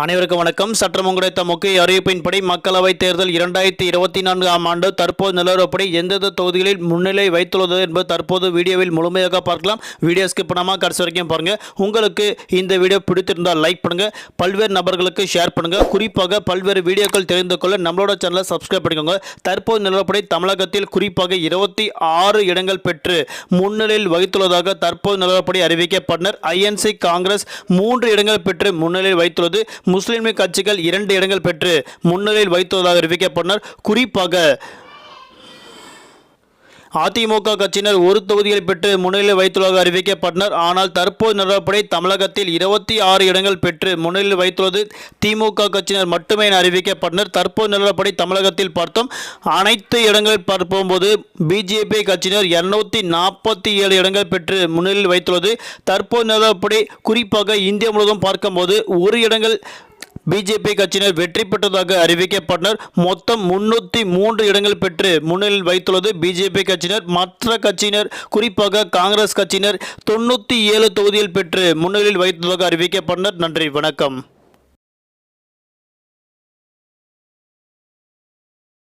அனைவருக்கும் வணக்கம். சற்றம் கிடைத்த முக்கிய அறிவிப்பின்படி மக்களவைத் தேர்தல் இரண்டாயிரத்தி இருபத்தி நான்காம் ஆண்டு தற்போது நிலவரப்படி எந்தெந்த தொகுதிகளில் முன்னிலை வைத்துள்ளது என்பது தற்போது வீடியோவில் முழுமையாக பார்க்கலாம். வீடியோ ஸ்கிப் பண்ணாமல் கடைசி வரைக்கும் பாருங்கள் உங்களுக்கு இந்த வீடியோ பிடித்திருந்தால் லைக் பண்ணுங்கள் பல்வேறு நபர்களுக்கு ஷேர் பண்ணுங்கள் குறிப்பாக பல்வேறு வீடியோக்கள் தெரிந்து கொள்ள நம்மளோட சேனலை சப்ஸ்கிரைப் பண்ணிக்கோங்க. தற்போது நிலவரப்படி தமிழகத்தில் குறிப்பாக இருபத்தி ஆறு இடங்கள் பெற்று முன்னிலையில் வகித்துள்ளதாக தற்போது நிலவரப்படி அறிவிக்கப்பட்டனர். ஐஎன்சி காங்கிரஸ் மூன்று இடங்கள் பெற்று முன்னிலையில் வைத்துள்ளது. முஸ்லிம் கட்சிகள் இரண்டு இடங்கள் பெற்று முன்னிலையில் வைத்துள்ளதாக அறிவிக்கப்பட்டனர். குறிப்பாக அதிமுக கட்சியினர் ஒரு தொகுதியில் பெற்று முன்னிலை வைத்துள்ளதாக அறிவிக்கப்பட்டனர். ஆனால் தற்போது நிலவரப்படி தமிழகத்தில் இருபத்தி ஆறு இடங்கள் பெற்று முன்னிலையில் வைத்துள்ளது. திமுக கட்சியினர் மட்டுமே என அறிவிக்கப்பட்டனர். தற்போது நிலவரப்படி தமிழகத்தில் பார்த்தோம். அனைத்து இடங்கள் பார்க்கும்போது பிஜேபி கட்சியினர் இருநூத்தி நாற்பத்தி ஏழு இடங்கள் பெற்று முன்னிலையில் வைத்துள்ளது. தற்போது நிலவரப்படி குறிப்பாக இந்தியா முழுவதும் பார்க்கும்போது ஒரு இடங்கள் பிஜேபி கட்சியினர் வெற்றி பெற்றதாக அறிவிக்கப்பட்டனர். மொத்தம் முன்னூற்றி மூன்று இடங்கள் பெற்று முன்னிலையில் வைத்துள்ளது. பிஜேபி கட்சியினர் மற்ற கட்சியினர் குறிப்பாக காங்கிரஸ் கட்சியினர் தொண்ணூற்றி ஏழு தொகுதியில் பெற்று முன்னிலையில் வைத்துள்ளதாக அறிவிக்கப்பட்டனர். நன்றி வணக்கம்.